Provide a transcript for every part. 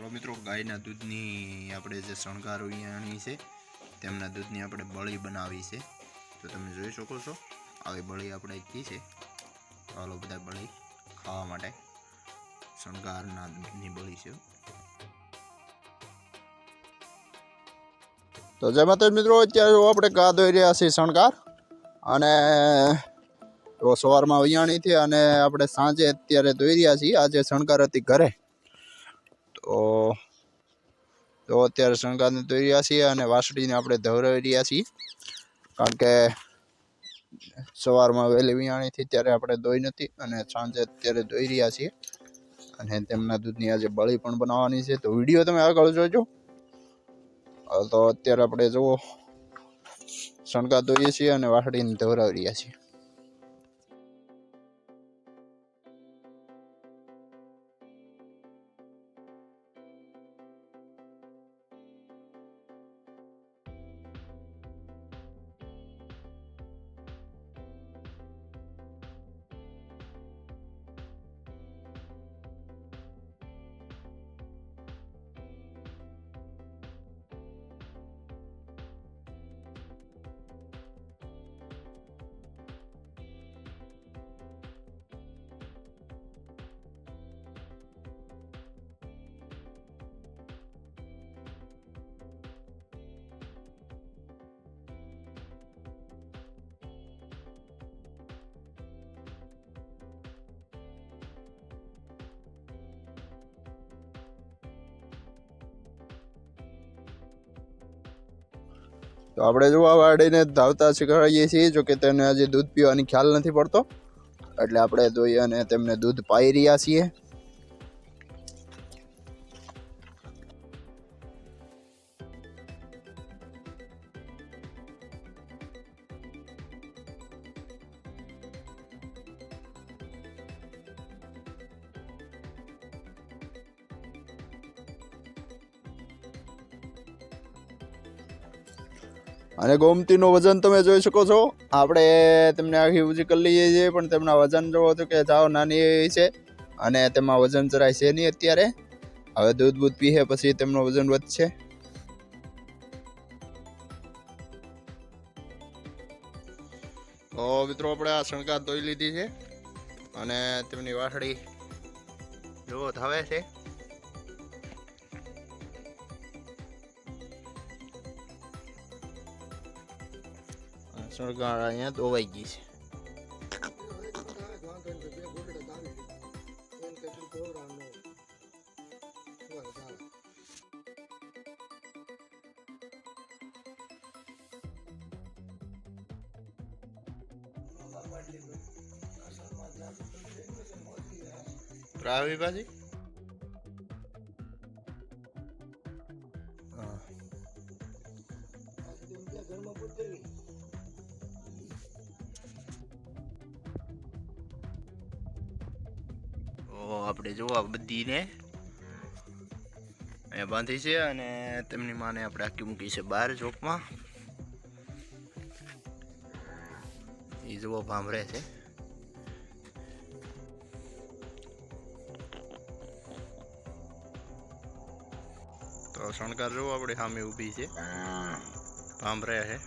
હાલો મિત્રો, ગાયના દૂધની આપણે જે શણગાર આણી છે, તેમના દૂધની આપણે બળી બનાવી છે. તો તમે જોઈ શકો છો, આવી બળી આપણે કી છે. હાલો બધા બળી ખાવા માટે શણગારના દૂધની બળી છે. તો જય માતા મિત્રો અત્યારે આપણે ગા દોઈ રહ્યા છીએ શણગાર, અને તો સવારમાં વૈયાણીથી અને આપણે સાંજે અત્યારે દોઈ રહ્યા છીએ. આજે શણગાર હતી ઘરે. તો તો અત્યારે શણગારને દોઈ રહ્યા છીએ અને વાસળીને આપણે ધવરાવી રહ્યા છીએ. કારણ કે સવારમાં વહેલી વિયાણીથી ત્યારે આપણે દોઈ નથી અને સાંજે અત્યારે દોઈ રહ્યા છીએ. અને તેમના દૂધની આજે બળી પણ બનાવવાની છે. તો વીડિયો તમે આગળ જોજો. તો અત્યારે આપણે જુઓ, શણગાર દોઈએ છીએ અને વાસળીને ધવરાવી રહ્યા છીએ. તો આપણે જો આ વાડીને ધાવતા શીખવાડીએ છીએ, જો કે તેને હજી દૂધ પીવાની ખ્યાલ નથી પડતો. એટલે આપણે દોઈ અને તેમને દૂધ પાઈ રહ્યા છીએ. અને ગોમતીનું વજન તમે જોઈ શકો છો. આપણે તેમને આખી ઊંચી કરી લઈએ છીએ, પણ તેમના વજન જોવો તો કે જાવ નાની એવી છે. અને તેમાં વજન જરાય છે નહીં અત્યારે. હવે દૂધ બૂધ પીએ પછી તેમનું વજન વધશે. તો મિત્રો આપણે આ શણકાર ધોઈ લીધી છે. અને તેમની વાસળી જુઓ ધાવે છે. અને શણગાર અહીંયા ધોવાઈ ગઈ છે રાવી ભાજી હા તો આપણે જોવા બધીને. અહીંયા બાંધી છે અને તેમની માને આપણે આખી મૂકી છે બહાર ચોકમાં. એ જુઓ ભાંભરે છે. તો શણકાર જુઓ આપણે સામે ઊભી છે. ભાંભરે છે.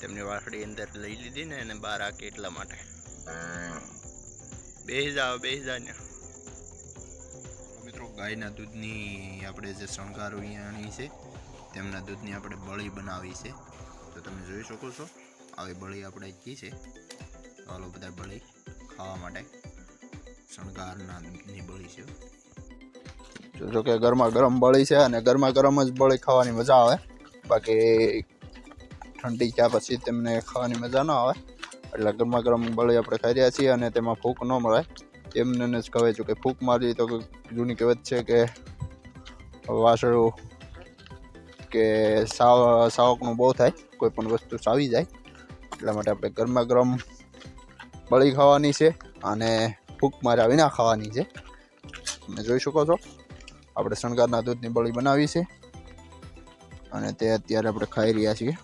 તેમની વાસડી અંદર લઈ લીધી ને એને બહાર આખી એટલા માટે. બેસી જાઓ બેસી ને ગાયના દૂધની આપણે જે શણગાર આણી છે, તેમના દૂધની આપણે બળી બનાવી છે. તો તમે જોઈ શકો છો, આવી બળી આપણે કી છે. ચાલો બધા બળી ખાવા માટે શણગારના દૂધની બળી છે. જો કે ગરમા ગરમ બળી છે અને ગરમા ગરમ જ બળી ખાવાની મજા આવે. બાકી ઠંડી ગયા પછી તેમને ખાવાની મજા ન આવે. એટલે ગરમા ગરમ બળી આપણે ખાઈ રહ્યા છીએ અને તેમાં ભૂખ ન મળે. એમને જ કહે છે કે ફૂંક મારી તો જૂની કહેવત છે કે વાસળું કે સાવ, સાવકનું બહુ થાય, કોઈ પણ વસ્તુ સાવી જાય. એટલા માટે આપણે ગરમા ગરમ બળી ખાવાની છે અને ફૂંક માર્યા વિના ખાવાની છે. તમે જોઈ શકો છો, આપણે શણગારના દૂધની બળી બનાવી છે. અને તે અત્યારે આપણે ખાઈ રહ્યા છીએ.